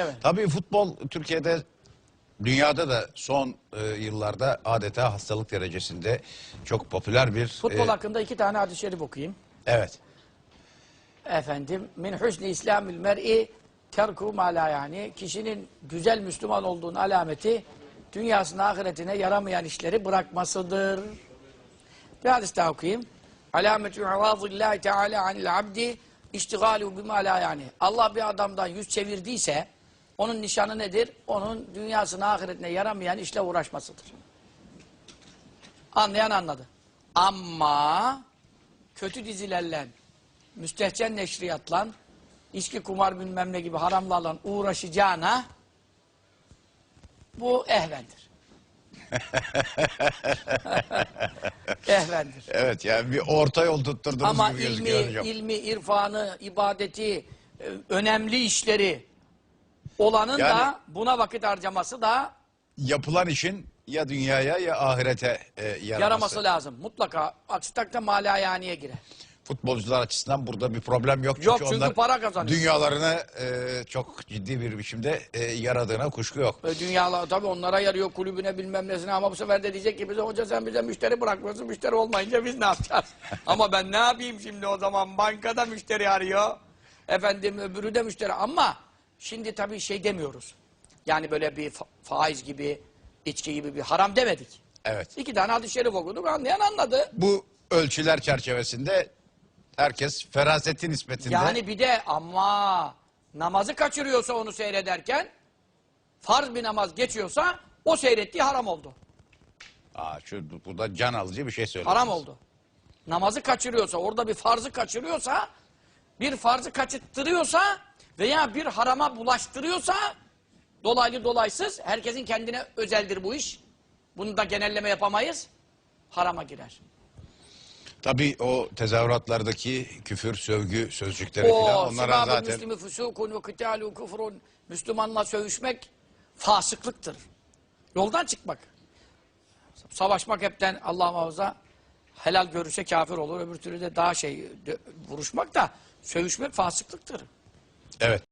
Evet. Tabii futbol Türkiye'de dünyada da son e, yıllarda adeta hastalık derecesinde çok popüler bir Futbol e, hakkında iki tane hadis-i şerif okuyayım. evet. Efendim, min husni islamil mer'i terku ma la yani. Kişinin güzel Müslüman olduğunun alameti dünyasına, ahiretine yaramayan işleri bırakmasıdır. Bir hadis daha okuyayım. Alametü avazillahi teala anil abdi iştigalu bima la yani. Allah bir adamdan yüz çevirdiyse onun nişanı nedir? Onun dünyasına, ahiretine yaramayan işle uğraşmasıdır. Anlayan anladı. Ama kötü dizilerle, müstehcen neşriyatla, içki kumar bilmem ne gibi haramlarla uğraşacağına bu ehvendir. ehvendir. Evet yani bir orta yol tutturdunuz Ama gibi ilmi, gözüküyor hocam. ilmi, irfanı, ibadeti, e, önemli işleri olanın Yani- da buna vakit harcaması da Yapılan işin ya dünyaya ya ahirete e, yaraması. yaraması lazım. Mutlaka. Aksi takdirde malayaniye girer. Futbolcular açısından burada bir problem yok. Yok, çünkü onlar para kazanıyor. Dünyalarını e, çok ciddi bir biçimde e, yaradığına kuşku yok. Ve dünyalar tabii onlara yarıyor kulübüne bilmem nesine ama bu sefer de diyecek ki bize hoca sen bize müşteri bırakmıyorsun müşteri olmayınca biz ne yapacağız? ama ben ne yapayım şimdi o zaman bankada müşteri arıyor. Efendim öbürü de müşteri ama şimdi tabii şey demiyoruz. Yani böyle bir fa- faiz gibi içki gibi bir haram demedik. Evet. İki tane hadis-i şerif okuduk anlayan anladı. Bu ölçüler çerçevesinde herkes feraseti nispetinde Yani bir de ama namazı kaçırıyorsa onu seyrederken farz bir namaz geçiyorsa o seyrettiği haram oldu. Aa, şu, burada can alıcı bir şey söylediniz. Haram oldu. Namazı kaçırıyorsa, orada bir farzı kaçırıyorsa, bir farzı kaçırttırıyorsa veya bir harama bulaştırıyorsa dolaylı dolaysız herkesin kendine özeldir bu iş. Bunu da genelleme yapamayız. Harama girer. Tabii o tezahüratlardaki küfür, sövgü sözcükleri O falan onlara zaten ve kıtalu Müslümanla sövüşmek fasıklıktır. Yoldan çıkmak. Savaşmak hepten Allah muhafaza helal görürse kafir olur. Öbür türlü de daha şey vuruşmak da sövüşmek fasıklıktır. evet.